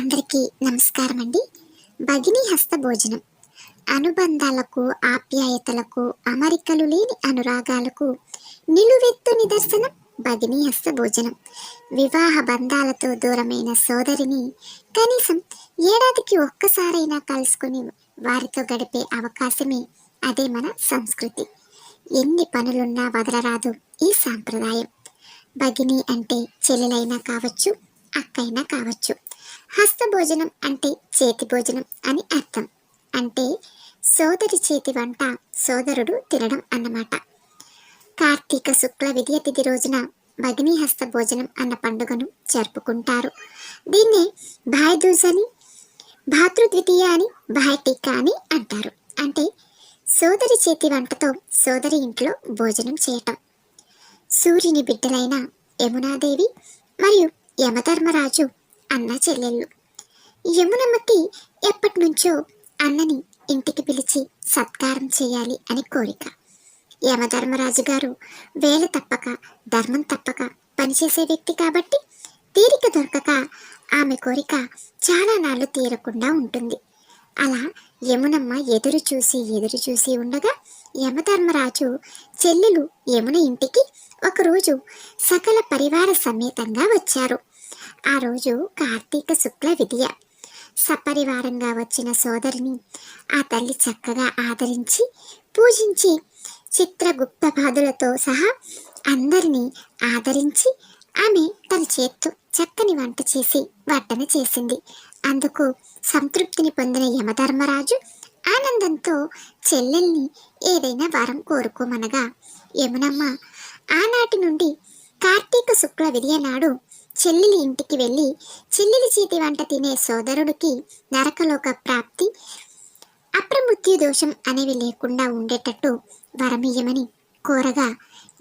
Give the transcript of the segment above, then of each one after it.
అందరికీ నమస్కారం అండి. భగిని హస్త భోజనం. అనుబంధాలకు ఆప్యాయతలకు అమరికలు లేని అనురాగాలకు నిలువెత్తు నిదర్శనం భగిని హస్త భోజనం. వివాహ బంధాలతో దూరమైన సోదరిని కనీసం ఏడాదికి ఒక్కసారైనా కలుసుకుని వారితో గడిపే అవకాశమే అదే మన సంస్కృతి. ఎన్ని పనులున్నా వదలరాదు ఈ సాంప్రదాయం. భగిని అంటే చెల్లెలైనా కావచ్చు అక్కైనా కావచ్చు. హస్త భోజనం అంటే చేతి భోజనం అని అర్థం. అంటే సోదరి చేతి వంట సోదరుడు తినడం అన్నమాట. కార్తీక శుక్ల విద్య తిథి రోజున భగిని హస్త భోజనం అన్న పండుగను జరుపుకుంటారు. దీన్నే భాయదూజ్ అని భాతృద్వితీయ అని భాయటిక్క అని అంటారు. అంటే సోదరి చేతి వంటతో సోదరి ఇంట్లో భోజనం చేయటం. సూర్యుని బిడ్డలైన యమునాదేవి మరియు యమధర్మరాజు అన్న చెల్లెళ్ళు. యమునమ్మకి ఎప్పటినుంచో అన్నని ఇంటికి పిలిచి సత్కారం చేయాలి అని కోరిక. యమధర్మరాజు గారు వేల తప్పక ధర్మం తప్పక పనిచేసే వ్యక్తి కాబట్టి తీరిక దొరకక ఆమె కోరిక చాలా నాళ్ళు తీరకుండా ఉంటుంది. అలా యమునమ్మ ఎదురు చూసి ఎదురు చూసి ఉండగా యమధర్మరాజు చెల్లెలు యమున ఇంటికి ఒకరోజు సకల పరివార సమేతంగా వచ్చారు. ఆ రోజు కార్తీక శుక్ల విద్య సపరివారంగా వచ్చిన సోదరిని ఆ తల్లి చక్కగా ఆదరించి పూజించి చిత్రగుప్త బాధులతో సహా అందరినీ ఆదరించి ఆమె తన చేత్తో చక్కని వంట చేసి వడ్డన చేసింది. అందుకు సంతృప్తిని పొందిన యమధర్మరాజు ఆనందంతో చెల్లెల్ని ఏదైనా వరం కోరుకోమనగా యమునమ్మ ఆనాటి నుండి కార్తీక శుక్ల విధియ నాడు చెల్లెలి ఇంటికి వెళ్ళి చెల్లెలి చేతి వంట తినే సోదరుడికి నరకలోక ప్రాప్తి అప్రమృత్యు దోషం అనేవి లేకుండా ఉండేటట్టు వరమియ్యమని కోరగా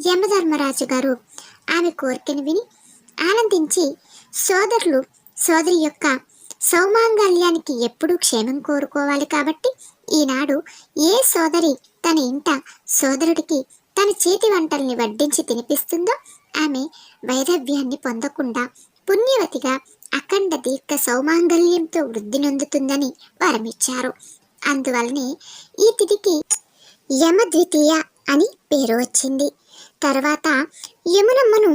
యమధర్మరాజు గారు ఆమె కోరికను విని ఆనందించి సోదరులు సోదరి యొక్క సౌమాంగల్యానికి ఎప్పుడూ క్షేమం కోరుకోవాలి కాబట్టి ఈనాడు ఏ సోదరి తన ఇంట సోదరుడికి తన చేతి వంటల్ని వడ్డించి తినిపిస్తుందో ఆమె వైరవ్యాన్ని పొందకుండా పుణ్యవతిగా అఖండ దీర్ఘ సౌమాంగల్యంతో వృద్ధి నొందుతుందని వరమిచ్చారు. అందువలనే ఈ తిథికి యమద్వితీయ అని పేరు వచ్చింది. తర్వాత యమునమ్మను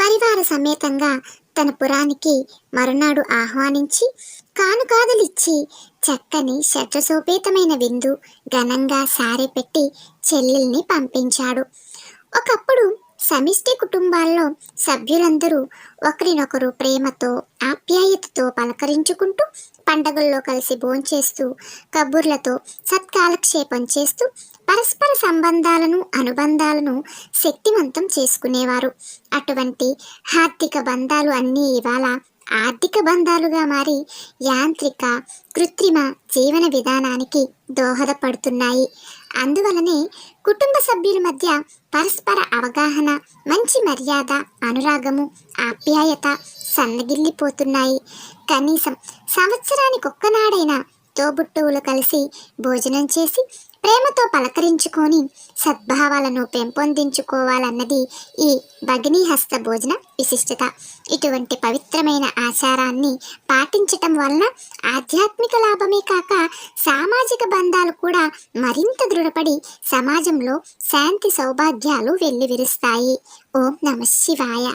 పరివార సమేతంగా తన పురానికి మరునాడు ఆహ్వానించి కానుకాదలిచ్చి చక్కని శత్రసోపేతమైన విందు ఘనంగా సారె పెట్టి చెల్లెల్ని పంపించాడు. ఒకప్పుడు సమిష్టి కుటుంబాల్లో సభ్యులందరూ ఒకరినొకరు ప్రేమతో ఆప్యాయతతో పలకరించుకుంటూ పండగల్లో కలిసి భోంచేస్తూ కబుర్లతో సత్కాలక్షేపం చేస్తూ పరస్పర సంబంధాలను అనుబంధాలను శక్తివంతం చేసుకునేవారు. అటువంటి ఆర్థిక బంధాలు అన్నీ ఇవాళ ఆర్థిక బంధాలుగా మారి యాంత్రిక కృత్రిమ జీవన విధానానికి దోహదపడుతున్నాయి. అందువలనే కుటుంబ సభ్యుల మధ్య పరస్పర అవగాహన మంచి మర్యాద అనురాగము ఆప్యాయత సన్నగిల్లిపోతున్నాయి. కనీసం సంవత్సరానికి ఒక్కనాడైనా తోబుట్టువులు కలిసి భోజనం చేసి ప్రేమతో పలకరించుకొని సద్భావాలను పెంపొందించుకోవాలన్నది ఈ భగినీ హస్త భోజన విశిష్టత. ఇటువంటి పవిత్రమైన ఆచారాన్ని పాటించటం వలన ఆధ్యాత్మిక లాభమే కాక సామాజిక బంధాలు కూడా మరింత దృఢపడి సమాజంలో శాంతి సౌభాగ్యాలు వెల్లివిరుస్తాయి. ఓం నమ శివాయ.